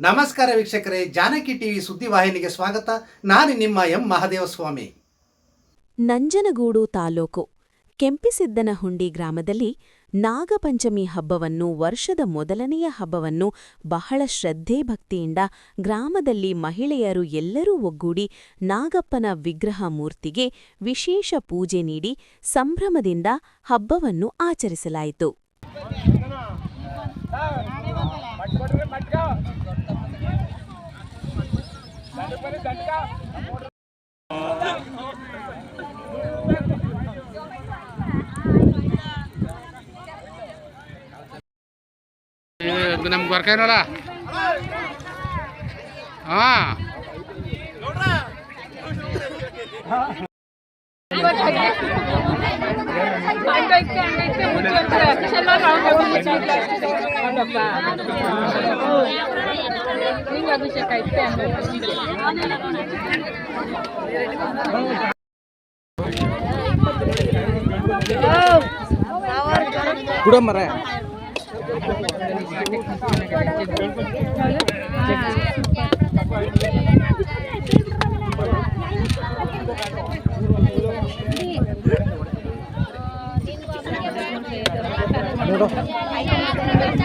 ನಮಸ್ಕಾರ ವೀಕ್ಷಕರೇ, ಜಾನಕಿ ಟಿವಿ ಸುದ್ದಿವಾಹಿನಿಗೆ ಸ್ವಾಗತ. ನಾನು ನಿಮ್ಮ ಎಂ. ಮಹದೇವಸ್ವಾಮಿ. ನಂಜನಗೂಡು ತಾಲೂಕು ಕೆಂಪಿಸಿದ್ದನಹುಂಡಿ ಗ್ರಾಮದಲ್ಲಿ ನಾಗಪಂಚಮಿ ಹಬ್ಬವನ್ನು ವರ್ಷದ ಮೊದಲನೆಯ ಹಬ್ಬವನ್ನು ಬಹಳ ಶ್ರದ್ಧೆ ಭಕ್ತಿಯಿಂದ ಗ್ರಾಮದಲ್ಲಿ ಮಹಿಳೆಯರು ಎಲ್ಲರೂ ಒಗ್ಗೂಡಿ ನಾಗಪ್ಪನ ವಿಗ್ರಹ ಮೂರ್ತಿಗೆ ವಿಶೇಷ ಪೂಜೆ ನೀಡಿ ಸಂಭ್ರಮದಿಂದ ಹಬ್ಬವನ್ನು ಆಚರಿಸಲಾಯಿತು. ಇದು ನಮ್ಗೆ ಬರ್ಕೇನಲ್ಲ ಹಾಂ Pak. merah. ini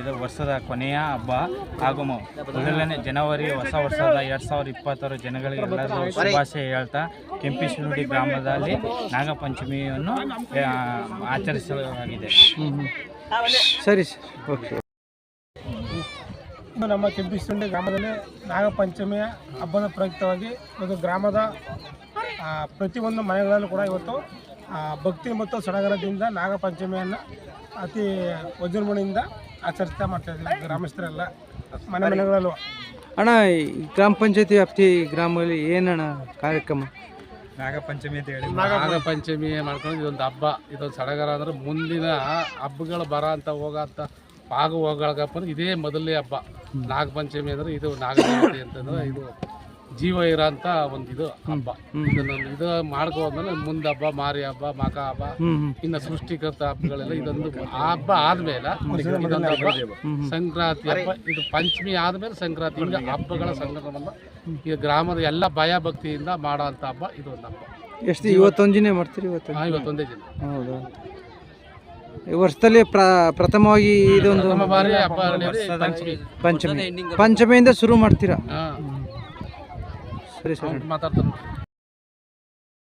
ಇದು ವರ್ಷದ ಕೊನೆಯ ಹಬ್ಬ. ಹಾಗೂ ಮೊದಲನೇ ಜನವರಿ ಹೊಸ ವರ್ಷದ ಎರಡ್ ಸಾವಿರದ ಇಪ್ಪತ್ತರ ಜನಗಳಿಗೆ ಎಲ್ಲರಿಗೂ ಶುಭಾಶಯ ಹೇಳ್ತಾ ಕೆಂಪಿಶಿನುಡಿ ಗ್ರಾಮದಲ್ಲಿ ನಾಗಪಂಚಮಿಯನ್ನು ಆಚರಿಸಲಾಗಿದೆ. ಸರಿ ಓಕೆ. ನಮ್ಮ ಕೆಂಪಿಸುಂಡಿ ಗ್ರಾಮದಲ್ಲಿ ನಾಗಪಂಚಮಿಯ ಹಬ್ಬದ ಪ್ರಯುಕ್ತವಾಗಿ ಒಂದು ಗ್ರಾಮದ ಪ್ರತಿಯೊಂದು ಮನೆಗಳಲ್ಲೂ ಕೂಡ ಇವತ್ತು ಭಕ್ತಿ ಮತ್ತು ಸಡಗರದಿಂದ ನಾಗಪಂಚಮಿಯನ್ನು ಅತಿ ವಜ್ರಮಣಿಯಿಂದ ಆಚರಿಸ್ತಾ ಮಾಡ್ತಾ ಇದ್ದೀವಿ ಗ್ರಾಮಸ್ಥರೆಲ್ಲ ಮನೆ ಮನೆಗಳಲ್ಲೂ. ಅಣ್ಣ ಈ ಗ್ರಾಮ ಪಂಚಾಯತಿ ವ್ಯಾಪ್ತಿ ಗ್ರಾಮದಲ್ಲಿ ಏನಣ್ಣ ಕಾರ್ಯಕ್ರಮ? ನಾಗಪಂಚಮಿ ಅಂತ ಹೇಳಿ. ನಾಗಪಂಚಮಿ ಮಾಡ್ಕೊಂಡು ಇದೊಂದು ಹಬ್ಬ. ಇದೊಂದು ಸಡಗರ ಅಂದ್ರೆ ಮುಂದಿನ ಹಬ್ಬಗಳು ಬರ ಅಂತ ಹೋಗಂತ ಆಗ ಹೋಗಳಗಪ್ಪ ಅಂದ್ರೆ ಇದೇ ಮೊದಲನೇ ಹಬ್ಬ. ನಾಗಪಂಚಮಿ ಅಂದ್ರೆ ಇದು ನಾಗಪಂಚಮಿ ಅಂತಂದ್ರೆ ಇದು ಜೀವ ಇರೋಂತ ಒಂದು ಇದು ಹಬ್ಬ. ಇದನ್ನ ಇದು ಮಾಡ್ಕೋದ್ಮೇಲೆ ಮುಂದೆ ಹಬ್ಬ ಮಾರಿ ಹಬ್ಬ ಮಕ ಹಬ್ಬ ಇನ್ನ ಸೃಷ್ಟಿಕರ್ತ ಹಬ್ಬಗಳೆಲ್ಲ ಇದೊಂದು ಆ ಹಬ್ಬ ಆದ್ಮೇಲೆ ಇದೊಂದು ಹಬ್ಬ. ಸಂಕ್ರಾಂತಿ ಹಬ್ಬ. ಇದು ಪಂಚಮಿ ಆದ್ಮೇಲೆ ಸಂಕ್ರಾಂತಿ. ಹಿಂಗೆ ಹಬ್ಬಗಳ ಸಂಗ್ರಮವನ್ನು ಈ ಗ್ರಾಮದ ಎಲ್ಲ ಭಯ ಭಕ್ತಿಯಿಂದ ಮಾಡೋ ಅಂತ ಹಬ್ಬ ಇದೊಂದು ಹಬ್ಬ. ಎಷ್ಟು ಇವತ್ತೊಂದಿನೇ ಮಾಡ್ತೀರಿ ಇವತ್ತು ಹಾ, ಇವತ್ತೊಂದೇ ದಿನ. ಹೌದಾ? ಈ ವರ್ಷದಲ್ಲಿ ಪ್ರ ಪ್ರಥಮವಾಗಿ ಇದೊಂದು ನಮ್ಮ ಬಾರಿ ಹಬ್ಬ ಪಂಚಮಿ. ಪಂಚಮಿ. ಪಂಚಮಿಯಿಂದ ಶುರು ಮಾಡ್ತೀರಾ? ಹಾ. ಸರಿ ಸರ್. ಮಾತಾಡ್ತಾರೆ